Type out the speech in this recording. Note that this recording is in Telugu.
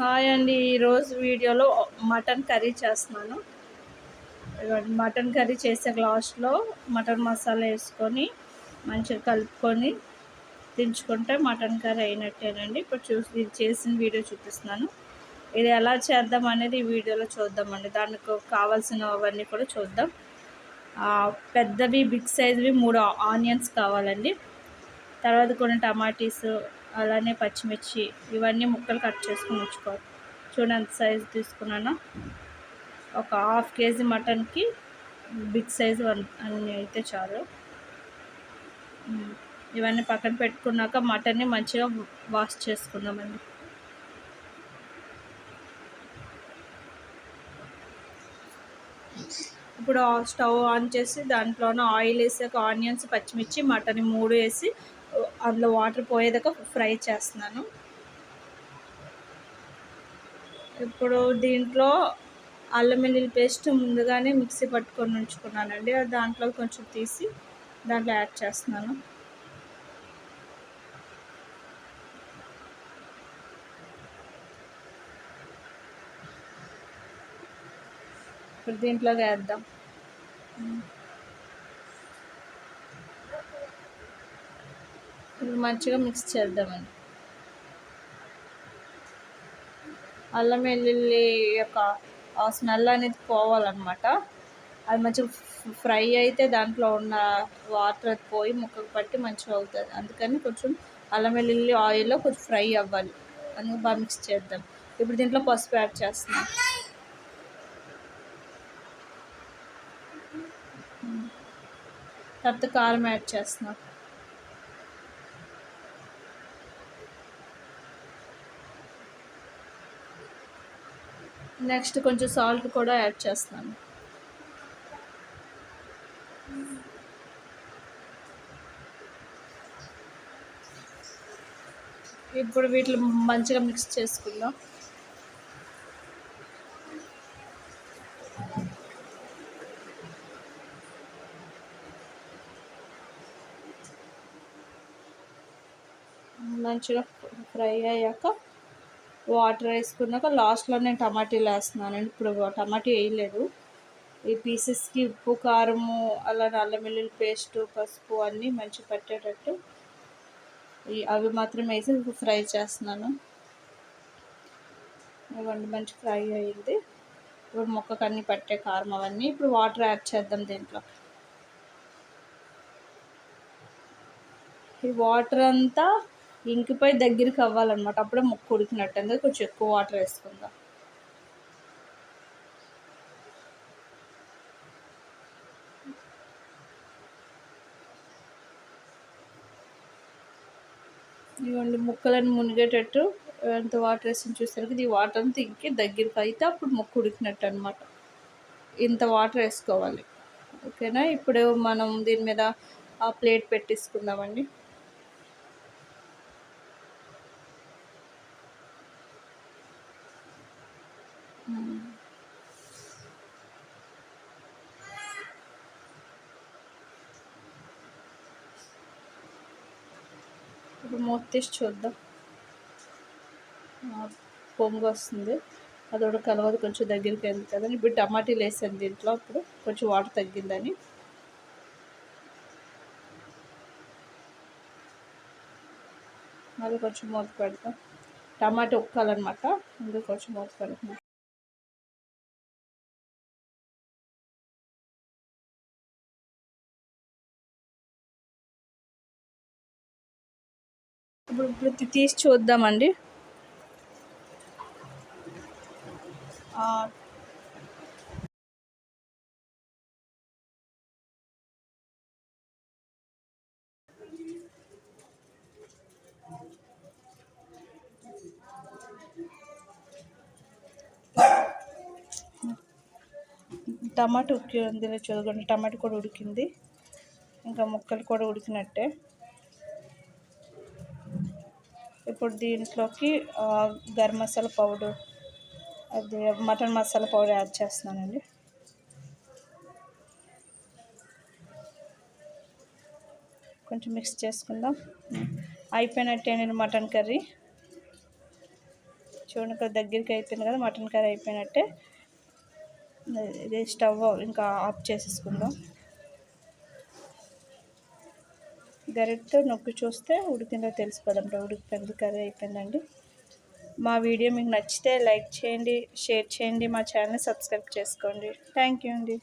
హాయ్ అండి. ఈరోజు వీడియోలో మటన్ కర్రీ చేస్తున్నాను. మటన్ కర్రీ చేసే గ్లాస్లో మటన్ మసాలా వేసుకొని మంచిగా కలుపుకొని దించుకుంటే మటన్ కర్రీ అయినట్టేనండి. ఇప్పుడు చూసి ఇది చేసిన వీడియో చూపిస్తున్నాను. ఇది ఎలా చేద్దాం అనేది ఈ వీడియోలో చూద్దామండి. దానికి కావాల్సినవన్నీ కూడా చూద్దాం. పెద్దవి బిగ్ సైజ్వి మూడు ఆనియన్స్ కావాలండి. తర్వాత కొన్ని టమాటీస్ అలానే పచ్చిమిర్చి ఇవన్నీ ముక్కలు కట్ చేసుకుని ఉంచుకోవాలి. చూడండి ఎంత సైజు తీసుకున్నాను. ఒక హాఫ్ కేజీ మటన్కి బిగ్ సైజు అన్నీ అయితే చాలు. ఇవన్నీ పక్కన పెట్టుకున్నాక మటన్ని మంచిగా వాష్ చేసుకుందామండి. ఇప్పుడు స్టవ్ ఆన్ చేసి దాంట్లోనే ఆయిల్ వేసాక ఆనియన్స్ పచ్చిమిర్చి మటన్ మూడు వేసి అందులో వాటర్ పోయేదాకా ఫ్రై చేస్తున్నాను. ఇప్పుడు దీంట్లో అల్లం వెల్లుల్లి పేస్ట్ ముందుగానే మిక్సీ పట్టుకొని ఉంచుకున్నానండి. దాంట్లో కొంచెం తీసి దాంట్లో యాడ్ చేస్తున్నాను. ఇప్పుడు దీంట్లోకి వేద్దాం. ఇప్పుడు మంచిగా మిక్స్ చేద్దామండి అల్లం వెల్లుల్లి యొక్క ఆ స్మెల్ అనేది పోవాలన్నమాట. అది మంచిగా ఫ్రై అయితే దాంట్లో ఉన్న వాటర్ అది పోయి ముక్కకు పట్టి మంచిగా అవుతుంది. అందుకని కొంచెం అల్లం వెల్లుల్లి ఆయిల్లో కొంచెం ఫ్రై అవ్వాలి. అని బాగా మిక్స్ చేద్దాం. ఇప్పుడు దీంట్లో పసుపు యాడ్ చేస్తున్నాం. తర్వాత కారం యాడ్ చేస్తున్నాం. నెక్స్ట్ కొంచెం సాల్ట్ కూడా యాడ్ చేస్తున్నాను. ఇప్పుడు వీటిని మంచిగా మిక్స్ చేసుకుందాం. మంచిగా ఫ్రై అయ్యాక వాటర్ వేసుకున్నాక లాస్ట్లో నేను టమాటీలు వేస్తున్నానండి. ఇప్పుడు టమాటీ వేయలేదు. ఈ పీసెస్కి ఉప్పు కారము అలా నల్ల మిల్లులు పేస్ట్ పసుపు అన్నీ మంచిగా పట్టేటట్టు ఈ అవి మాత్రం వేసి ఫ్రై చేస్తున్నాను. ఇవ్వండి మంచి ఫ్రై అయింది. ఇప్పుడు మొక్కకు అన్నీ పట్టే కారం అవన్నీ ఇప్పుడు వాటర్ యాడ్ చేద్దాం దీంట్లో. ఈ వాటర్ అంతా ఇంకిపోయి దగ్గరికి అవ్వాలన్నమాట. అప్పుడే ముక్క ఉడికినట్టు అందుకే కొంచెం ఎక్కువ వాటర్ వేసుకుందాం. ఇవ్వండి ముక్కలను మునిగేటట్టు ఎంత వాటర్ వేసి చూసరికి ఇది వాటర్ అంతా ఇంకే దగ్గరికి అయితే అప్పుడు ముక్క ఉడికినట్టు అనమాట ఇంత వాటర్ వేసుకోవాలి. ఓకేనా? ఇప్పుడు మనం దీని మీద ఆ ప్లేట్ పెట్టేసుకుందామండి. ఇప్పుడు మూత తీసి చూద్దాం. పొంగు వస్తుంది. అది కూడా కలవదు కొంచెం దగ్గరికి వెళ్తుందని ఇప్పుడు టమాటీలు వేసాను దీంట్లో అప్పుడు. కొంచెం వాటర్ తగ్గిందని. మళ్ళీ కొంచెం మూత పెడతాం. టమాటా ఉక్కాలన్నమాట. ఇంకా కొంచెం మూత పెడతాం. ఇప్పుడు ఇప్పుడు తీసి చూద్దామండి. టమాటా ఉడికి ఉంది చూడండి టమాటా కూడా ఉడికింది. ఇంకా ముక్కలు కూడా ఉడికినట్టే. ఇప్పుడు దీంట్లోకి గరం మసాలా పౌడర్ అది మటన్ మసాలా పౌడర్ యాడ్ చేస్తున్నానండి. కొంచెం మిక్స్ చేసుకుందాం. అయిపోయినట్టే నేను మటన్ కర్రీ. చూడండి ఇక్కడ దగ్గరికి అయిపోయింది కదా మటన్ కర్రీ అయిపోయినట్టే. ఇది స్టవ్ ఇంకా ఆఫ్ చేసేసుకుందాం. గరిటతో నొక్కి చూస్తే ఉడికిందో తెలిసిపోదంట ఉడికిపోయింది కర్రీ అయిపోయిందండి. మా వీడియో మీకు నచ్చితే లైక్ చేయండి షేర్ చేయండి మా ఛానల్ సబ్స్క్రైబ్ చేసుకోండి. థ్యాంక్ యూ అండి.